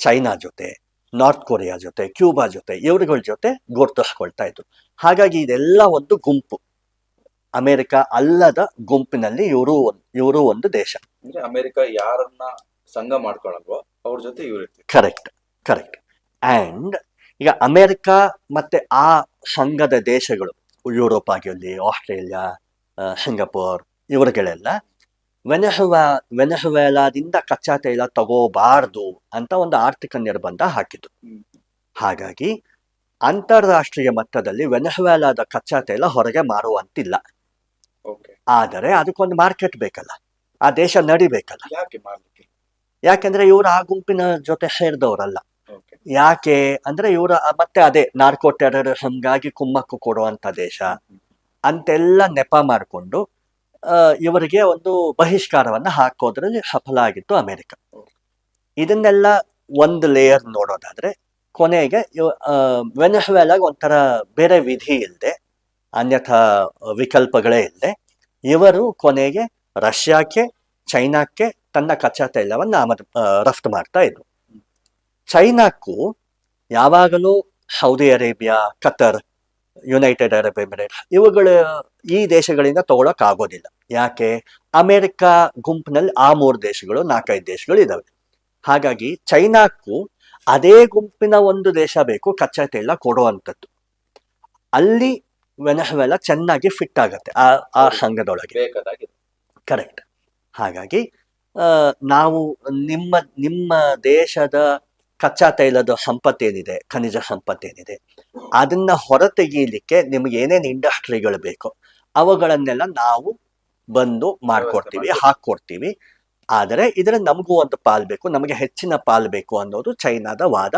Speaker 2: ಚೈನಾ ಜೊತೆ ನಾರ್ತ್ ಕೊರಿಯಾ ಜೊತೆ ಕ್ಯೂಬಾ ಜೊತೆ ಇವರುಗಳ ಜೊತೆ ಗುರ್ತಿಸ್ಕೊಳ್ತಾ ಇದ್ರು. ಹಾಗಾಗಿ ಇದೆಲ್ಲ ಒಂದು ಗುಂಪು. ಅಮೆರಿಕ ಅಲ್ಲದ ಗುಂಪಿನಲ್ಲಿ ಇವರು ಇವರು ಒಂದು ದೇಶ.
Speaker 1: ಅಂದ್ರೆ ಅಮೆರಿಕ ಯಾರನ್ನ ಸಂಘ ಮಾಡ್ಕೊಳ್ಳೋ ಅವ್ರ ಜೊತೆ ಇವರು
Speaker 2: ಕರೆಕ್ಟ್ ಕರೆಕ್ಟ್ ಅಂಡ್ ಈಗ ಅಮೆರಿಕ ಮತ್ತೆ ಆ ಸಂಘದ ದೇಶಗಳು ಯುರೋಪ್ ಆಗಿರಲಿ ಆಸ್ಟ್ರೇಲಿಯಾ ಸಿಂಗಪೂರ್ ಇವರುಗಳೆಲ್ಲ ವೆನೆಸುವಾ ವೆನೆಹುವೆಲಾದಿಂದ ಕಚ್ಚಾ ತೈಲ ತಗೋಬಾರ್ದು ಅಂತ ಒಂದು ಆರ್ಥಿಕ ನಿರ್ಬಂಧ ಹಾಕಿದ್ರು ಹಾಗಾಗಿ ಅಂತಾರಾಷ್ಟ್ರೀಯ ಮಟ್ಟದಲ್ಲಿ ವೆನೆಹುವೆಲಾದ ಕಚ್ಚಾ ತೈಲ ಹೊರಗೆ ಮಾರುವಂತಿಲ್ಲ. ಆದರೆ ಅದಕ್ಕೊಂದು ಮಾರ್ಕೆಟ್ ಬೇಕಲ್ಲ. ಆ ದೇಶ ನಡಿಬೇಕಲ್ಲ. ಯಾಕೆಂದ್ರೆ ಇವರು ಆ ಗುಂಪಿನ ಜೊತೆ ಸೇರಿದವರಲ್ಲ. ಯಾಕೆ ಅಂದ್ರೆ ಇವರ ಮತ್ತೆ ಅದೇ ನಾರ್ಕೋ ಟೆರರಿಸಂಗಾಗಿ ಕುಮ್ಮಕ್ಕು ಕೊಡುವಂತ ದೇಶ. ಅಂತೆಲ್ಲ ನೆಪ ಮಾಡಿಕೊಂಡು ಇವರಿಗೆ ಒಂದು ಬಹಿಷ್ಕಾರವನ್ನ ಹಾಕೋದ್ರಲ್ಲಿ ಸಫಲ ಆಗಿತ್ತು ಅಮೆರಿಕ. ಇದನ್ನೆಲ್ಲ ಒಂದು ಲೇಯರ್ ನೋಡೋದಾದ್ರೆ, ಕೊನೆಗೆ ವೆನೆಜುವೆಲಾಗ ಒಂಥರ ಬೇರೆ ವಿಧಿ ಇಲ್ಲದೆ ಅನ್ಯಥಾ ವಿಕಲ್ಪಗಳೇ ಇಲ್ಲದೆ ಇವರು ಕೊನೆಗೆ ರಷ್ಯಾಕ್ಕೆ, ಚೈನಾಕ್ಕೆ ತನ್ನ ಕಚ್ಚಾ ತೈಲವನ್ನು ಆಮದು ರಫ್ತು ಮಾಡ್ತಾ ಇದ್ರು. ಚೈನಾಕ್ಕೂ ಯಾವಾಗಲೂ Saudi Arabia, Qatar United Arab Emirate ಇವುಗಳ ಈ ದೇಶಗಳಿಂದ ತಗೊಳಕ್ ಆಗೋದಿಲ್ಲ. ಯಾಕೆ? ಅಮೆರಿಕ ಗುಂಪಿನಲ್ಲಿ ಆ ಮೂರು ದೇಶಗಳು ನಾಲ್ಕೈದು ದೇಶಗಳು ಇದಾವೆ. ಹಾಗಾಗಿ ಚೈನಾಕ್ಕೂ ಅದೇ ಗುಂಪಿನ ಒಂದು ದೇಶ ಬೇಕು ಕಚ್ಚಾ ತೈಲ ಕೊಡುವಂಥದ್ದು. ಅಲ್ಲಿ ವೆನಹವೆಲ್ಲ ಚೆನ್ನಾಗಿ ಫಿಟ್ ಆಗತ್ತೆ ಆ ಆ ಸಂಘದೊಳಗೆ. ಕರೆಕ್ಟ್. ಹಾಗಾಗಿ ನಾವು ನಿಮ್ಮ ನಿಮ್ಮ ದೇಶದ ಕಚ್ಚಾ ತೈಲದ ಸಂಪತ್ತೇನಿದೆ ಖನಿಜ ಸಂಪತ್ತೇನಿದೆ ಅದನ್ನ ಹೊರತೆಗೀಲಿಕ್ಕೆ ನಿಮ್ಗೆ ಏನೇನು ಇಂಡಸ್ಟ್ರಿಗಳು ಬೇಕು ಅವುಗಳನ್ನೆಲ್ಲ ನಾವು ಬಂದು ಮಾಡ್ಕೊಡ್ತೀವಿ. ಹಾಕ್ಕೊಡ್ತೀವಿ ಆದರೆ ಇದರ ನಮಗೂ ಒಂದು ಪಾಲ್ ಬೇಕು ನಮಗೆ ಹೆಚ್ಚಿನ ಪಾಲ್ ಬೇಕು ಅನ್ನೋದು ಚೈನಾದ ವಾದ.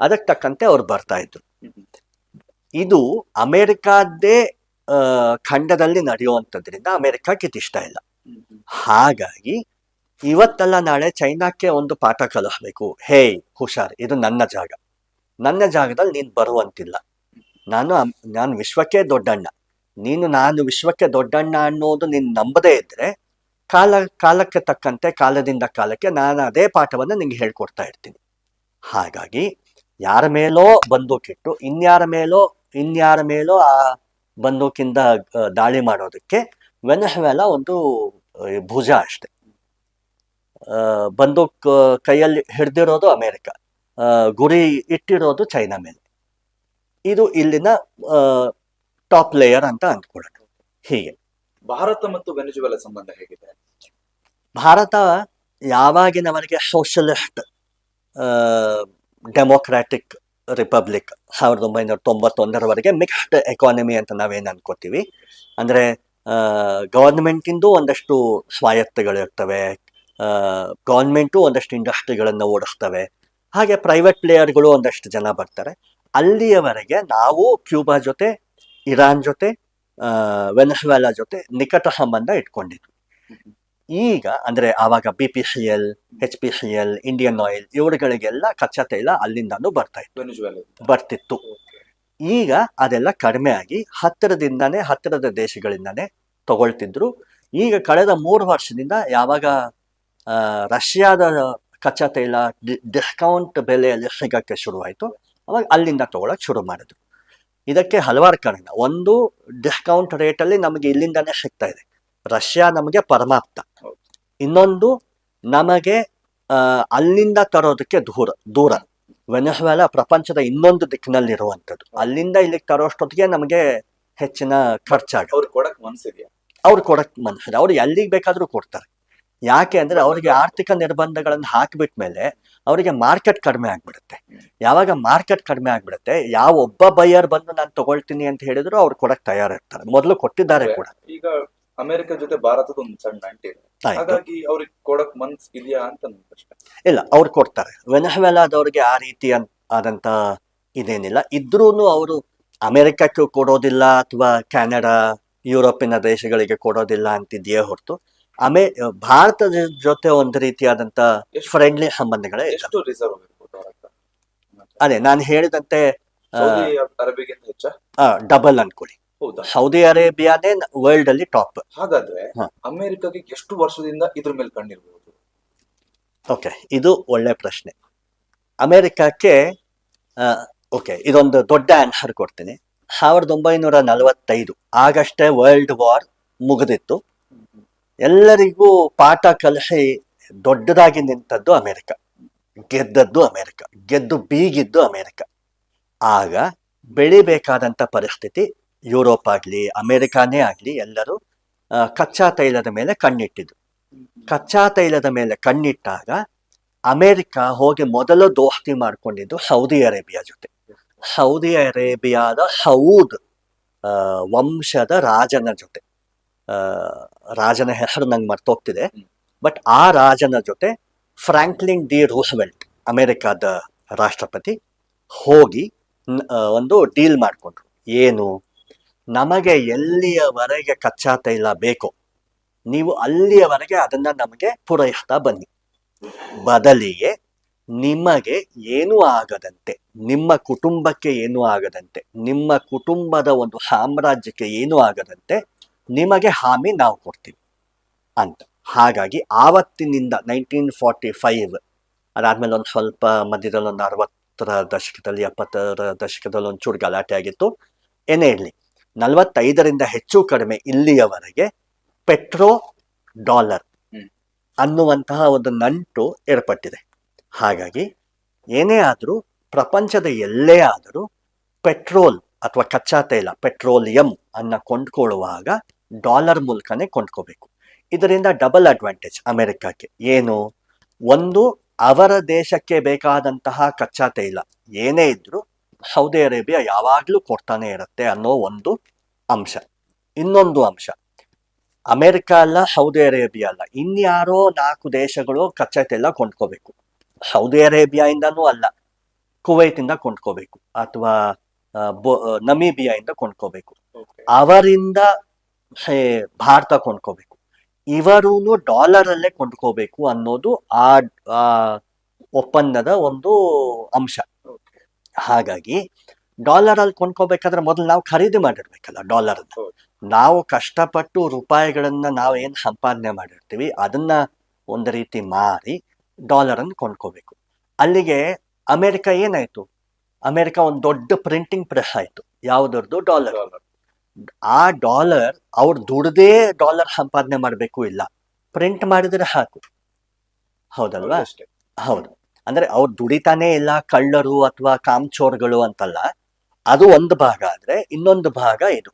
Speaker 2: ಅದಕ್ಕೆ ತಕ್ಕಂತೆ ಅವ್ರು ಬರ್ತಾ ಇದ್ರು. ಇದು ಅಮೆರಿಕಾದ್ದೇ ಖಂಡದಲ್ಲಿ ನಡೆಯುವಂಥದ್ರಿಂದ ಅಮೆರಿಕಕ್ಕೆ ಇದಿಷ್ಟ ಇಲ್ಲ. ಹಾಗಾಗಿ ಇವತ್ತಲ್ಲ ನಾಳೆ ಚೈನಾಕ್ಕೆ ಒಂದು ಪಾಠ ಕಲಿಸ್ಬೇಕು. ಹೇ ಹುಷಾರ್ ಇದು ನನ್ನ ಜಾಗ. ನನ್ನ ಜಾಗದಲ್ಲಿ ನೀನು ಬರುವಂತಿಲ್ಲ. ನಾನು ನಾನು ವಿಶ್ವಕ್ಕೆ ದೊಡ್ಡಣ್ಣ. ನೀನು, ನಾನು ವಿಶ್ವಕ್ಕೆ ದೊಡ್ಡಣ್ಣ ಅನ್ನೋದು ನೀನು ನಂಬದೇ ಇದ್ದರೆ ಕಾಲ, ಕಾಲಕ್ಕೆ ತಕ್ಕಂತೆ, ಕಾಲದಿಂದ ಕಾಲಕ್ಕೆ ನಾನು ಅದೇ ಪಾಠವನ್ನು ನಿಮಗೆ ಹೇಳ್ಕೊಡ್ತಾ ಇರ್ತೀನಿ. ಹಾಗಾಗಿ, ಯಾರ ಮೇಲೋ ಬಂದೂಕಿಟ್ಟು, ಇನ್ಯಾರ ಮೇಲೋ ಇನ್ಯಾರ ಮೇಲೋ ಆ ಬಂದೂಕಿಂದ ದಾಳಿ ಮಾಡೋದಕ್ಕೆ ವೆನೆಜುವೆಲಾ ಒಂದು ಭುಜ ಅಷ್ಟೆ. ಬಂದೂಕ್ ಕೈಯಲ್ಲಿ ಹಿಡ್ದಿರೋದು ಅಮೆರಿಕ. ಗುರಿ ಇಟ್ಟಿರೋದು ಚೈನಾ ಮೇಲೆ. ಇದು ಇಲ್ಲಿನ ಟಾಪ್ ಲೇಯರ್ ಅಂತ ಅಂದ್ಕೊಳ್ಳೋದು. ಹೀಗೆ.
Speaker 1: ಭಾರತ ಮತ್ತು ವೆನೆಜುವೆಲಾ ಸಂಬಂಧ ಹೇಗಿದೆ?
Speaker 2: ಭಾರತ ಯಾವಾಗಿನವರೆಗೆ ಸೋಷಲಿಸ್ಟ್ ಡೆಮೊಕ್ರಾಟಿಕ್ ರಿಪಬ್ಲಿಕ್ ಸಾವಿರದ ಒಂಬೈನೂರ ತೊಂಬತ್ತೊಂದರವರೆಗೆ ಮಿಕ್ಸ್ಡ್ ಎಕಾನಮಿ ಅಂತ ನಾವೇನು ಅನ್ಕೋತೀವಿ? ಅಂದರೆ ಗೌರ್ಮೆಂಟಿಂದು ಒಂದಷ್ಟು ಸ್ವಾಯತ್ತಗಳಿರ್ತವೆ ಗೌರ್ಮೆಂಟು ಒಂದಷ್ಟು ಇಂಡಸ್ಟ್ರಿಗಳನ್ನು ಓಡಿಸ್ತವೆ ಹಾಗೆ ಪ್ರೈವೇಟ್ ಪ್ಲೇಯರ್ಗಳು ಒಂದಷ್ಟು ಜನ ಬರ್ತಾರೆ. ಅಲ್ಲಿಯವರೆಗೆ ನಾವು ಕ್ಯೂಬಾ ಜೊತೆ ಇರಾನ್ ಜೊತೆ ಆ, ವೆನೆಜುವೆಲಾ ಜೊತೆ ನಿಕಟ ಸಂಬಂಧ ಇಟ್ಕೊಂಡಿದ್ವಿ. ಈಗ ಅಂದ್ರೆ ಆವಾಗ B P C L H P C L Indian oil ಇವರುಗಳಿಗೆಲ್ಲ ಕಚ್ಚಾ ತೈಲ ಅಲ್ಲಿಂದಾನು ಬರ್ತಾ ಇತ್ತು. ಬರ್ತಿತ್ತು. ಈಗ ಅದೆಲ್ಲ ಕಡಿಮೆ ಆಗಿ ಹತ್ತಿರದಿಂದಾನೇ ಹತ್ತಿರದ ದೇಶಗಳಿಂದಾನೇ ತಗೊಳ್ತಿದ್ರು. ಈಗ ಕಳೆದ ಮೂರು ವರ್ಷದಿಂದ ಯಾವಾಗ ರಷ್ಯಾದ ಕಚ್ಚಾ ತೈಲ ಡಿಸ್ಕೌಂಟ್ ಬೆಲೆಯಲ್ಲಿ ಸಿಗೋಕ್ಕೆ ಶುರುವಾಯಿತು. ಅವಾಗ ಅಲ್ಲಿಂದ ತೊಗೊಳಕ್ಕೆ ಶುರು ಮಾಡಿದ್ರು. ಇದಕ್ಕೆ ಹಲವಾರು ಕಾರಣ. ಒಂದು ಡಿಸ್ಕೌಂಟ್ ರೇಟಲ್ಲಿ ನಮಗೆ ಇಲ್ಲಿಂದಾನೇ ಸಿಗ್ತಾ ಇದೆ. ರಷ್ಯಾ ನಮಗೆ ಪರಮಾಪ್ತ ಇನ್ನೊಂದು ನಮಗೆ ಅಲ್ಲಿಂದ ತರೋದಕ್ಕೆ ದೂರ ದೂರ. ವೆನೆಜುವೆಲಾ ಪ್ರಪಂಚದ ಇನ್ನೊಂದು ದಿಕ್ಕಿನಲ್ಲಿರುವಂಥದ್ದು. ಅಲ್ಲಿಂದ ಇಲ್ಲಿಗೆ ತರೋಷ್ಟೊತ್ತಿಗೆ ನಮಗೆ ಹೆಚ್ಚಿನ ಖರ್ಚಾಗ
Speaker 1: ಅವ್ರು ಕೊಡಕ್ಕೆ ಮನಸ್ಸಿದೆಯಾ
Speaker 2: ಅವ್ರು ಕೊಡಕ್ಕೆ ಮನಸ್ಸಿದೆ ಅವ್ರು ಎಲ್ಲಿಗೆ ಬೇಕಾದರೂ ಕೊಡ್ತಾರೆ. ಯಾಕೆ ಅಂದ್ರೆ ಅವರಿಗೆ ಆರ್ಥಿಕ ನಿರ್ಬಂಧಗಳನ್ನು ಹಾಕಿಬಿಟ್ಮೇಲೆ ಅವರಿಗೆ ಮಾರ್ಕೆಟ್ ಕಡಿಮೆ ಆಗ್ಬಿಡುತ್ತೆ. ಯಾವಾಗ ಮಾರ್ಕೆಟ್ ಕಡಿಮೆ ಆಗ್ಬಿಡುತ್ತೆ ಯಾವ ಒಬ್ಬ ಬೈಯರ್ ಬಂದು ನಾನು ತಗೊಳ್ತೀನಿ ಅಂತ ಹೇಳಿದ್ರು ಅವ್ರು ಕೊಡಕ್ ತಯಾರಿರ್ತಾರೆ. ಮೊದಲು ಕೊಟ್ಟಿದ್ದಾರೆ ಕೂಡ.
Speaker 1: ಈಗ ಅಮೆರಿಕ ಜೊತೆ ಭಾರತದ ಒಂದು ಸಣ್ಣ
Speaker 2: ಅಂಟಿ
Speaker 1: ಹಾಗಾಗಿ ಅವ್ರಿಗೆ ಕೊಡಕ್ ಮನ್ಸ್ ಇದೆಯಾ ಅಂತ
Speaker 2: ಇಲ್ಲ ಅವ್ರು ಕೊಡ್ತಾರೆ. ವೆನಹವೆಲಾದವ್ರಿಗೆ ಆ ರೀತಿ ಆದಂತ ಇದೇನಿಲ್ಲ. ಇದ್ರೂ ಅವರು ಅಮೆರಿಕಕ್ಕೆ ಕೊಡೋದಿಲ್ಲ ಅಥವಾ ಕೆನಡಾ ಯುರೋಪಿನ ದೇಶಗಳಿಗೆ ಕೊಡೋದಿಲ್ಲ ಅಂತಿದೆಯೇ ಹೊರತು ಅಮೇ ಭಾರತದ ಜೊತೆ ಒಂದು ರೀತಿಯಾದಂತ ಫ್ರೆಂಡ್ಲಿ ಸಂಬಂಧಗಳೇ
Speaker 1: ಎಷ್ಟು ರಿಸರ್ವ್
Speaker 2: ಅದೇ ನಾನು ಹೇಳಿದಂತೆ ಡಬಲ್ ಅನ್ಕೊಳ್ಳಿ. ಸೌದಿ ಅರೇಬಿಯಾನೇ ವರ್ಲ್ಡ್ ಅಲ್ಲಿ ಟಾಪ್
Speaker 1: ಹಾಗಾದ್ರೆ
Speaker 2: ಅಮೆರಿಕಾಗೆ
Speaker 1: ಅಮೆರಿಕಗೆ ಎಷ್ಟು ವರ್ಷದಿಂದ ಇದ್ರ ಮೇಲೆ ಕಂಡಿರ್ಬೋದು?
Speaker 2: ಓಕೆ ಇದು ಒಳ್ಳೆ ಪ್ರಶ್ನೆ. ಅಮೆರಿಕಕ್ಕೆ ಓಕೆ ಇದೊಂದು ದೊಡ್ಡ ಆನ್ಸರ್ ಕೊಡ್ತೀನಿ. ಸಾವಿರದ ಒಂಬೈನೂರ ನಲವತ್ತೈದು ಆಗಷ್ಟೇ ವರ್ಲ್ಡ್ ವಾರ್ ಮುಗಿದಿತ್ತು. ಎಲ್ಲರಿಗೂ ಪಾಠ ಕಲಿಸಿ ದೊಡ್ಡದಾಗಿ ನಿಂತದ್ದು ಅಮೆರಿಕ. ಗೆದ್ದದ್ದು ಅಮೆರಿಕ. ಗೆದ್ದು ಬೀಗಿದ್ದು ಅಮೆರಿಕ. ಆಗ ಬೆಳಿಬೇಕಾದಂಥ ಪರಿಸ್ಥಿತಿ ಯುರೋಪ್ ಆಗಲಿ, ಅಮೇರಿಕಾನೇ ಆಗಲಿ ಎಲ್ಲರೂ ಕಚ್ಚಾ ತೈಲದ ಮೇಲೆ ಕಣ್ಣಿಟ್ಟಿದ್ರು ಕಚ್ಚಾ ತೈಲದ ಮೇಲೆ ಕಣ್ಣಿಟ್ಟಾಗ ಅಮೆರಿಕ ಹೋಗಿ ಮೊದಲು ದೋಸ್ತಿ ಮಾಡ್ಕೊಂಡಿದ್ದು ಸೌದಿ ಅರೇಬಿಯಾ ಜೊತೆ. ಸೌದಿ ಅರೇಬಿಯಾದ ಸೌದ್ ವಂಶದ ರಾಜನ ಜೊತೆ. ರಾಜನ ಹೆಸರು ನಂಗೆ ಮರ್ತೋಗ್ತಿದೆ. ಬಟ್ ಆ ರಾಜನ ಜೊತೆ ಫ್ರಾಂಕ್ಲಿನ್ ಡಿ ರೂಸ್ವೆಲ್ಟ್ ಅಮೆರಿಕಾದ ರಾಷ್ಟ್ರಪತಿ ಹೋಗಿ ಒಂದು ಡೀಲ್ ಮಾಡಿಕೊಂಡ್ರು. ಏನು? ನಮಗೆ ಎಲ್ಲಿಯವರೆಗೆ ಕಚ್ಚಾ ತೈಲ ಬೇಕೋ ನೀವು ಅಲ್ಲಿಯವರೆಗೆ ಅದನ್ನು ನಮಗೆ ಪೂರೈಸ್ತಾ ಬನ್ನಿ. ಬದಲಿಗೆ ನಿಮಗೆ ಏನೂ ಆಗದಂತೆ ನಿಮ್ಮ ಕುಟುಂಬಕ್ಕೆ ಏನೂ ಆಗದಂತೆ ನಿಮ್ಮ ಕುಟುಂಬದ ಒಂದು ಸಾಮ್ರಾಜ್ಯಕ್ಕೆ ಏನೂ ಆಗದಂತೆ ನಿಮಗೆ ಹಾಮಿ ನಾವು ಕೊಡ್ತೀವಿ ಅಂತ. ಹಾಗಾಗಿ ಆವತ್ತಿನಿಂದ ನೈನ್ಟೀನ್ ಫಾರ್ಟಿ ಫೈವ್ ಅದಾದ್ಮೇಲೆ ಒಂದು ಸ್ವಲ್ಪ ಮಧ್ಯದಲ್ಲಿ ಒಂದು ಅರವತ್ತರ ದಶಕದಲ್ಲಿ ಎಪ್ಪತ್ತರ ದಶಕದಲ್ಲಿ ಒಂಚೂರು ಗಲಾಟೆ ಆಗಿತ್ತು. ಏನೇ ಇರಲಿ ನಲವತ್ತೈದರಿಂದ ಹೆಚ್ಚು ಕಡಿಮೆ ಇಲ್ಲಿಯವರೆಗೆ ಪೆಟ್ರೋ ಡಾಲರ್. ಅನ್ನುವಂತಹ ಒಂದು ನಂಟು ಏರ್ಪಟ್ಟಿದೆ. ಹಾಗಾಗಿ ಏನೇ ಆದರೂ ಪ್ರಪಂಚದ ಎಲ್ಲೇ ಆದರೂ ಪೆಟ್ರೋಲ್ ಅಥವಾ ಕಚ್ಚಾ ತೈಲ ಪೆಟ್ರೋಲಿಯಂ ಅನ್ನು ಕೊಂಡ್ಕೊಳ್ಳುವಾಗ ಡಾಲರ್ ಮೂಲಕನೇ ಕೊಂಡ್ಕೋಬೇಕು. ಇದರಿಂದ ಡಬಲ್ ಅಡ್ವಾಂಟೇಜ್ ಅಮೆರಿಕಕ್ಕೆ. ಏನು? ಒಂದು ಅವರ ದೇಶಕ್ಕೆ ಬೇಕಾದಂತಹ ಕಚ್ಚಾ ತೈಲ ಏನೇ ಇದ್ರೂ ಸೌದಿ ಅರೇಬಿಯಾ ಯಾವಾಗಲೂ ಕೊಡ್ತಾನೆ ಇರುತ್ತೆ ಅನ್ನೋ ಒಂದು ಅಂಶ. ಇನ್ನೊಂದು ಅಂಶ. ಅಮೆರಿಕ ಅಲ್ಲ ಸೌದಿ ಅರೇಬಿಯಾ ಅಲ್ಲ. ಇನ್ಯಾರೋ ನಾಲ್ಕು ದೇಶಗಳು ಕಚ್ಚಾ ತೈಲ ಕೊಂಡ್ಕೋಬೇಕು. ಸೌದಿ ಅರೇಬಿಯಾಯಿಂದನೂ ಅಲ್ಲ ಕುವೈತಿಂದ ಕೊಂಡ್ಕೋಬೇಕು. ಅಥವಾ ನಮೀಬಿಯಾ ಇಂದ ನಮೀಬಿಯಾಯಿಂದ ಕೊಂಡ್ಕೋಬೇಕು. ಅವರಿಂದ ಭಾರತ ಕೊಂಡ್ಕೋಬೇಕು. ಇವರೂ ಡಾಲರ್ ಅಲ್ಲೇ ಕೊಂಡ್ಕೋಬೇಕು ಅನ್ನೋದು ಆ ಒಪ್ಪಂದದ ಒಂದು ಅಂಶ. ಹಾಗಾಗಿ ಡಾಲರ್ ಅಲ್ಲಿ ಕೊಂಡ್ಕೋಬೇಕಾದ್ರೆ ಮೊದಲು ನಾವು ಖರೀದಿ ಮಾಡಿರ್ಬೇಕಲ್ಲ ಡಾಲರ್
Speaker 1: ಅನ್ನು
Speaker 2: ನಾವು ಕಷ್ಟಪಟ್ಟು ರೂಪಾಯಿಗಳನ್ನ ನಾವು ಏನು ಸಂಪಾದನೆ ಮಾಡಿರ್ತೀವಿ, ಅದನ್ನ ಒಂದು ರೀತಿ ಮಾರಿ ಡಾಲರ್ ಅನ್ನು ಕೊಂಡ್ಕೋಬೇಕು. ಅಲ್ಲಿಗೆ ಅಮೆರಿಕ ಏನಾಯ್ತು? ಅಮೆರಿಕ ಒಂದು ದೊಡ್ಡ ಪ್ರಿಂಟಿಂಗ್ ಪ್ರೆಸ್ ಆಯ್ತು. ಯಾವ್ದರದ್ದು? ಡಾಲರ್. ಆ ಡಾಲರ್ ಅವ್ರು ದುಡ್ದೇ ಡಾಲರ್ ಸಂಪಾದನೆ ಮಾಡಬೇಕು ಇಲ್ಲ. ಪ್ರಿಂಟ್ ಮಾಡಿದ್ರೆ ಸಾಕು ಹೌದಲ್ವಾ?
Speaker 1: ಅಷ್ಟೇ.
Speaker 2: ಹೌದು. ಅಂದ್ರೆ ಅವ್ರು ದುಡಿತಾನೆ ಇಲ್ಲ ಕಳ್ಳರು ಅಥವಾ ಕಾಮ್ಚೋರ್ಗಳು ಅಂತಲ್ಲ ಅದು ಒಂದು ಭಾಗ ಆದ್ರೆ ಇನ್ನೊಂದು ಭಾಗ ಇದು.